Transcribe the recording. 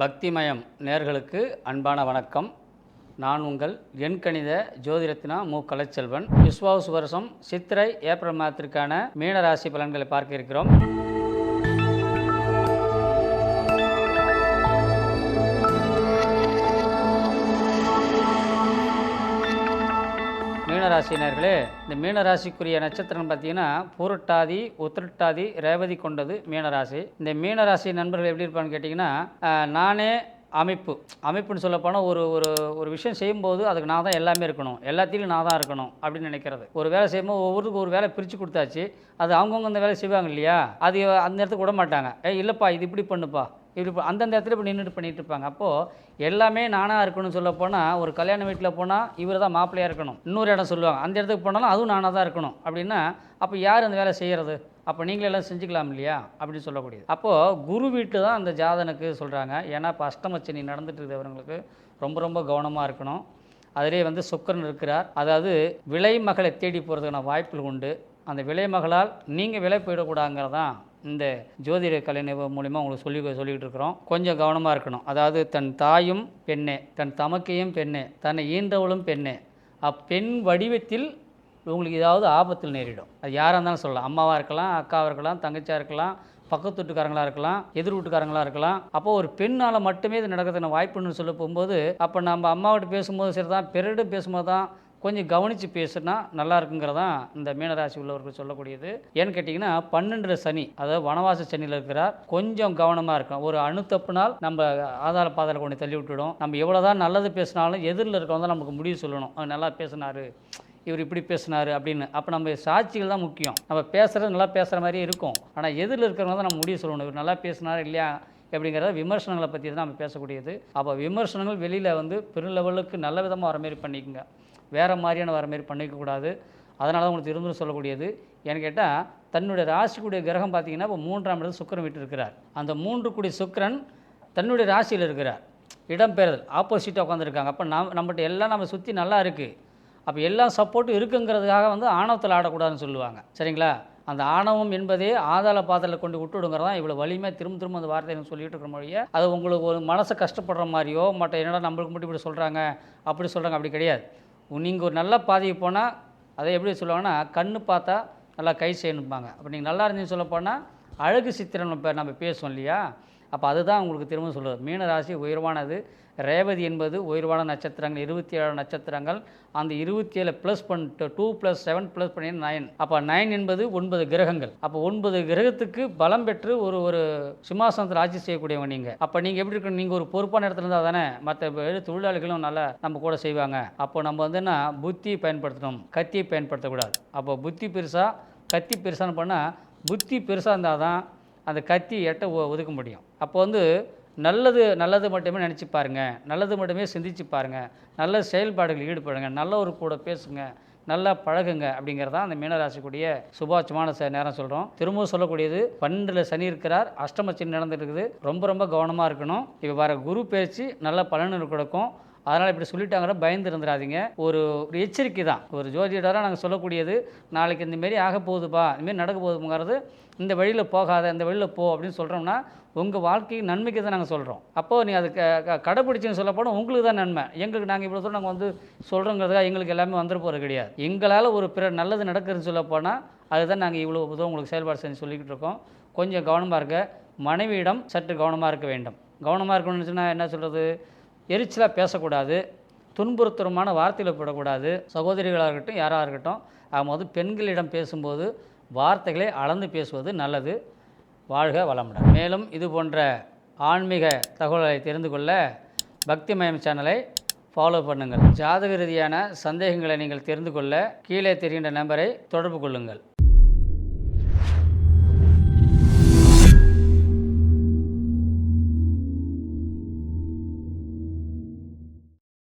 பக்திமயம் நேர்களுக்கு அன்பான வணக்கம். நான் உங்கள் எண்கணித ஜோதிரத்னா மு. கலைச்செல்வன். விஸ்வாசு வருஷம் சித்திரை ஏப்ரல் மாதத்திற்கான மீன ராசி பலன்களை பார்க்க இருக்கிறோம். ராசினர்களே இந்த மீனராசிக்குரிய நட்சத்திரம் பார்த்தீங்கன்னா பூரட்டாதி உத்திரட்டாதி ரேவதி கொண்டது மீனராசி. இந்த மீனராசி நண்பர்கள் எப்படி இருப்பான்னு கேட்டிங்கன்னா நானே அமைப்பு. அமைப்புன்னு சொல்லப்போனால் ஒரு ஒரு ஒரு விஷயம் செய்யும்போது அதுக்கு நான் தான் எல்லாமே இருக்கணும். எல்லாத்திலையும் நான் தான் இருக்கணும் அப்படின்னு நினைக்கிறது. ஒரு வேலை செய்யும்போது ஒவ்வொருக்கும் ஒரு வேலை பிரித்து கொடுத்தாச்சு. அது அவங்கவுங்க அந்த வேலை செய்வாங்க இல்லையா? அது அந்த இடத்துக்கு விட மாட்டாங்க. ஏய் இல்லைப்பா இது இப்படி பண்ணுப்பா. இப்படி அந்தந்த இடத்துல இப்போ நின்றுட்டு பண்ணிட்டு இருப்பாங்க. அப்போது எல்லாமே நானாக இருக்கணும்னு சொல்ல போனால் ஒரு கல்யாண வீட்டில் போனால் இவர் தான் மாப்பிள்ளையாக இருக்கணும். இன்னொரு இடம் சொல்லுவாங்க. அந்த இடத்துக்கு போனாலும் அதுவும் நானாக தான் இருக்கணும். அப்படின்னா அப்போ யார் அந்த வேலை செய்கிறது அப்போ நீங்களே எல்லாம் செஞ்சுக்கலாம் இல்லையா? அப்படின்னு சொல்லக்கூடியது. அப்போது குரு வீட்டு தான் அந்த ஜாதனுக்கு சொல்கிறாங்க ஏன்னா இப்போ அஷ்டமச்சனி நடந்துட்டு இருக்கிறவங்களுக்கு ரொம்ப ரொம்ப கவனமாக இருக்கணும். அதிலே வந்து சுக்கரன் இருக்கிறார். அதாவது விலை மகளை தேடி போகிறதுக்கான வாய்ப்புகள் உண்டு. அந்த விலை மகளால் நீங்கள் விலை போயிடக்கூடாங்கிறதான் இந்த ஜோதிட கலை நிபுணர் மூலிமா உங்களுக்கு சொல்லி சொல்லிக்கிட்டு இருக்கிறோம். கொஞ்சம் கவனமாக இருக்கணும். அதாவது தன் தாயும் பெண்ணே தன் தமக்கையும் பெண்ணே தன்னை ஈன்றவளும் பெண்ணே அப்பெண் வடிவத்தில் உங்களுக்கு ஏதாவது ஆபத்தில் நேரிடும். அது யாராக இருந்தாலும் சொல்லலாம். அம்மாவாக இருக்கலாம் அக்காவாக இருக்கலாம் தங்கச்சியாக இருக்கலாம் பக்கத்து வீட்டுக்காரங்களாக இருக்கலாம் எதிர் வீட்டுக்காரங்களாக இருக்கலாம். அப்போ ஒரு பெண்ணால் மட்டுமே இது நடக்கிறதுன வாய்ப்புன்னு சொல்ல போகும்போது அப்போ நம்ம அம்மாவிட்ட பேசும்போது சரி தான் பிறரிடம் பேசும்போது தான் கொஞ்சம் கவனித்து பேசுனா நல்லா இருக்குங்கிறதான் இந்த மீனராசி உள்ளவர்கள் சொல்லக்கூடியது. ஏன்னு கேட்டிங்கன்னா பன்னெண்டு சனி அதாவது வனவாச சனியில் இருக்கிறார். கொஞ்சம் கவனமாக இருக்கும் ஒரு அணு தப்புனால் நம்ம ஆதார பாதாள கொண்டு தள்ளி விட்டுடும். நம்ம எவ்வளோதான் நல்லது பேசினாலும் எதிரில் இருக்கவங்க தான் நமக்கு முடிவு சொல்லணும். அவர் நல்லா பேசினார் இவர் இப்படி பேசினார் அப்படின்னு. அப்போ நம்ம சாட்சிகள் தான் முக்கியம். நம்ம பேசுகிறது நல்லா பேசுகிற மாதிரியே இருக்கும். ஆனால் எதிரில் இருக்கிறவங்க தான் நம்ம முடிவு சொல்லணும். இவர் நல்லா பேசினாரு இல்லையா அப்படிங்கிறத விமர்சனங்களை பற்றி தான் நம்ம பேசக்கூடியது. அப்போ விமர்சனங்கள் வெளியில் வந்து பெரு லெவலுக்கு நல்ல விதமாக வர மாதிரி பண்ணிக்கோங்க. வேறு மாதிரியான வர மாதிரி பண்ணிக்கக்கூடாது அதனால தான் உங்களுக்கு இருந்தும் சொல்லக்கூடியது. ஏன்னு கேட்டால் தன்னுடைய ராசிக்குடைய கிரகம் பார்த்தீங்கன்னா இப்போ மூன்றாம் இடத்துல சுக்கிரன் விட்டு இருக்கிறார் அந்த மூன்று கூடிய சுக்கிரன் தன்னுடைய ராசியில் இருக்கிறார். இடம்பெயர்தல் ஆப்போசிட்டாக உட்காந்துருக்காங்க அப்போ நாம் நம்மகிட்ட எல்லாம் நம்ம சுற்றி நல்லா இருக்குது அப்போ எல்லா சப்போர்ட்டும் இருக்குங்கிறதுக்காக வந்து ஆணவத்தில் ஆடக்கூடாதுன்னு சொல்லுவாங்க. சரிங்களா? அந்த ஆணவம் என்பதே ஆதாள பாத்திரத்தில் கொண்டு விட்டுடுங்கிறதான் இவ்வளோ வலிமையாக திரும்ப திரும்ப அந்த வார்த்தையை சொல்லிட்டு இருக்கிற மொழியை அது உங்களுக்கு ஒரு மனசை கஷ்டப்படுற மாதிரியோ மற்ற என்னடா நம்மளுக்கு மட்டும் இப்படி சொல்கிறாங்க அப்படி சொல்கிறாங்க அப்படி கிடையாது. நீங்கள் ஒரு நல்ல பாதைக்கு போனால் அதை எப்படி சொல்லுவாங்கன்னா கண்ணு பார்த்தா நல்லா கை செய்யணும்பாங்க. அப்போ நீங்கள் நல்லா இருந்தீங்கன்னு சொல்ல போனால் அழகு சித்திரம் இப்போ நம்ம பேசுவோம் இல்லையா? அப்போ அதுதான் உங்களுக்கு திரும்ப சொல்லுது மீன ராசி உயர்வானது. ரேவதி என்பது உயர்வான நட்சத்திரங்கள் இருபத்தி ஏழு நட்சத்திரங்கள். அந்த இருபத்தி ஏழு ப்ளஸ் பண்ணிட்டு டூ ப்ளஸ் செவன் ப்ளஸ் பண்ணி நைன் அப்போ நைன் என்பது ஒன்பது கிரகங்கள். அப்போ ஒன்பது கிரகத்துக்கு பலம் பெற்று ஒரு ஒரு சிம்மாசனத்தில் ஆட்சி செய்யக்கூடியவங்க நீங்கள் அப்போ நீங்கள் எப்படி இருக்கணும்? நீங்கள் ஒரு பொறுப்பான இடத்துல இருந்தால் தானே மற்ற தொழிலாளிகளும் நல்லா நம்ம கூட செய்வாங்க. அப்போ நம்ம வந்து என்ன? புத்தி பயன்படுத்தணும். கத்தியை பயன்படுத்தக்கூடாது. அப்போ புத்தி பெருசாக கத்தி பெருசான்னு பண்ணால் புத்தி பெருசாக இருந்தால் தான் அந்த கத்தி எட்ட ஒ- ஒதுக்க முடியும். அப்போ வந்து நல்லது நல்லது மட்டுமே நினச்சி பாருங்கள் நல்லது மட்டுமே சிந்திச்சு பாருங்கள் நல்ல செயல்பாடுகள் ஈடுபடுங்க. நல்லவர் கூட பேசுங்க. நல்லா பழகுங்க அப்படிங்கிறதான் அந்த மீனராசிக்குரிய சுபாட்சமான ச நேரம் சொல்கிறோம் திரும்பவும் சொல்லக்கூடியது பன்னெண்டில் சனி இருக்கிறார். அஷ்டம சனி நடந்துட்டு இருக்குது. ரொம்ப ரொம்ப கவனமாக இருக்கணும். இப்போ வர குரு பேச்சு நல்ல பலன் கொடுக்கும். அதனால் இப்படி சொல்லிட்டாங்கிற பயந்து இருந்துடாதீங்க ஒரு ஒரு எச்சரிக்கை தான். ஒரு ஜோதிடராக நாங்கள் சொல்லக்கூடியது நாளைக்கு இந்த மாரி ஆக போகுதுப்பா இந்தமாரி நடக்க போகுதுங்கிறது இந்த வழியில் போகாத இந்த வழியில் போ அப்படின்னு சொல்கிறோம்னா உங்கள் வாழ்க்கைக்கு நன்மைக்கு தான் நாங்கள் சொல்கிறோம் அப்போது நீ அது க க- கடைப்பிடிச்சுன்னு சொல்லப்போனால் உங்களுக்கு தான் நன்மை. எங்களுக்கு நாங்கள் இவ்வளோ தூரம் நாங்கள் வந்து சொல்கிறோங்கிறதுக்காக எங்களுக்கு எல்லாமே வந்துட போகிறது கிடையாது. எங்களால் ஒரு பிற நல்லது நடக்குதுன்னு சொல்லப்போனால் அதுதான் நாங்கள் இவ்வளோ தூரம் உங்களுக்கு செயல்பாடு செஞ்சு சொல்லிக்கிட்டு இருக்கோம். கொஞ்சம் கவனமாக இருக்க மனைவியிடம் சற்று கவனமாக இருக்க வேண்டும். கவனமாக இருக்கணும்னு சொன்னால் என்ன சொல்கிறது எரிச்சலாக பேசக்கூடாது துன்புறுத்தரமான வார்த்தையில் போடக்கூடாது சகோதரிகளாக இருக்கட்டும் யாராக இருக்கட்டும் ஆகும்போது பெண்களிடம் பேசும்போது வார்த்தைகளை அளந்து பேசுவது நல்லது. வாழ்க வளமுடன். மேலும் இது போன்ற ஆன்மீக தகவல்களை தெரிந்து கொள்ள பக்திமயம் சேனலை ஃபாலோ பண்ணுங்கள். ஜாதக ரீதியான சந்தேகங்களை நீங்கள் தெரிந்து கொள்ள கீழே தெரிகின்ற நம்பரை தொடர்பு கொள்ளுங்கள்.